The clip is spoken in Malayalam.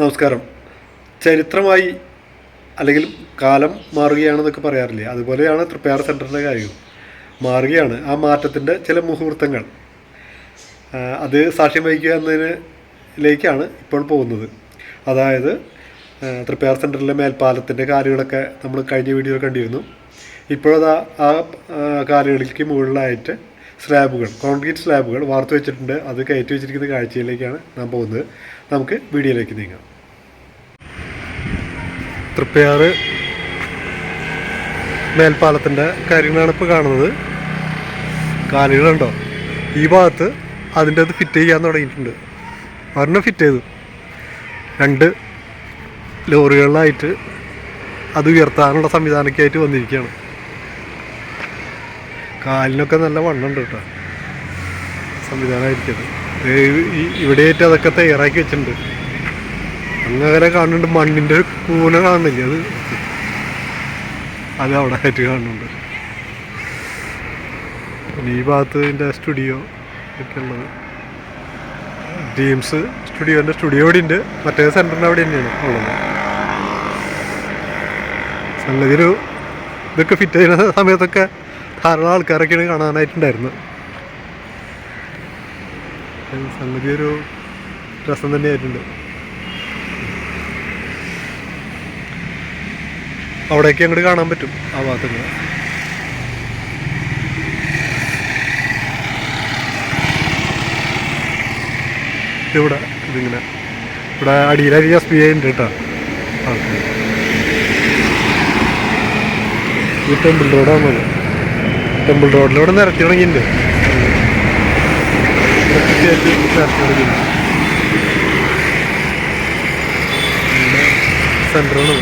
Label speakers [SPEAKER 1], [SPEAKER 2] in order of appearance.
[SPEAKER 1] നമസ്കാരം. ചരിത്രമായി അല്ലെങ്കിൽ കാലം മാറുകയാണെന്നൊക്കെ പറയാറില്ലേ? അതുപോലെയാണ് തൃപ്പയാർ സെന്ററിന്റെ കാര്യവും. മാറുകയാണ്. ആ മാറ്റത്തിന്റെ ചില മുഹൂർത്തങ്ങൾ. അത് സാക്ഷ്യം വഹിക്കുക എന്നതിലേക്കാണ് ഇപ്പോൾ പോകുന്നത്. അതായത് തൃപ്പയാർ സെന്ററിലെ മേൽപ്പാലത്തിന്റെ കാലുകളൊക്കെ നമ്മൾ കഴിഞ്ഞ വീഡിയോ കണ്ടിരുന്നു. ഇപ്പോഴത് ആ കാലുകൾക്ക് മുകളിലായിട്ട് സ്ലാബുകൾ കോൺക്രീറ്റ് സ്ലാബുകൾ വാർത്ത് വെച്ചിട്ടുണ്ട്. അത് കയറ്റി വെച്ചിരിക്കുന്ന കാഴ്ചയിലേക്കാണ് നാം പോകുന്നത്. നമുക്ക് വീഡിയോയിലേക്ക് നീങ്ങാം. തൃപ്പയാറ് മേൽപ്പാലത്തിന്റെ കാര്യങ്ങളാണ് ഇപ്പോൾ കാണുന്നത്. കാലുകളുണ്ടോ? ഈ ഭാഗത്ത് അതിന്റെ അത് ഫിറ്റ് ചെയ്യാൻ തുടങ്ങിയിട്ടുണ്ട്. ഒരെണ്ണം ഫിറ്റ് ചെയ്തു. രണ്ട് ലോറികളിലായിട്ട് അത് ഉയർത്താനുള്ള സംവിധാനമൊക്കെ ആയിട്ട് വന്നിരിക്കുകയാണ്. കാലിനൊക്കെ നല്ല വണ്ണുണ്ട് കേട്ടോ. സംവിധാനമായിരിക്കും ഇവിടെയായിട്ട് അതൊക്കെ തയ്യാറാക്കി വെച്ചിട്ടുണ്ട്. അങ്ങനെ കാണുന്നുണ്ട്. മണ്ണിന്റെ കൂന കാണുന്നില്ലേ അത്? അത് അവിടെ ആയിട്ട് കാണുന്നുണ്ട്. ഈ ഭാഗത്ത് സ്റ്റുഡിയോ ഒക്കെ ഉള്ളത്. ഡ്രീംസ് സ്റ്റുഡിയോന്റെ സ്റ്റുഡിയോ ഇവിടെ ഉണ്ട്. മറ്റേ സെന്ററിന്റെ അവിടെ തന്നെയാണ് ഉള്ളത്. സംഗതി ഒരു ഇതൊക്കെ ഫിറ്റ് ചെയ്യുന്ന സമയത്തൊക്കെ ധാരാളം ആൾക്കാരൊക്കെയാണ് കാണാനായിട്ടുണ്ടായിരുന്നത് സംഗതി ഒരു രസം തന്നെയായിട്ടുണ്ട്. അവിടേക്ക് അങ്ങോട്ട് കാണാൻ പറ്റും ആ ഭാഗത്തുനിന്ന്. ഇവിടെ ഇതിങ്ങനെ. ഇവിടെ അടിയിലായിരിക്കും എസ് ബി ഐ ഉണ്ട് കേട്ടോ ഈ ടെമ്പിൾ റോഡാണത് ടെമ്പിൾ റോഡിലൂടെ നിരത്തി തുടങ്ങിയിട്ടുണ്ട്. ഇവിടെ നിരത്തി തുടങ്ങിയിട്ടുണ്ട്. സെന്ററാണ്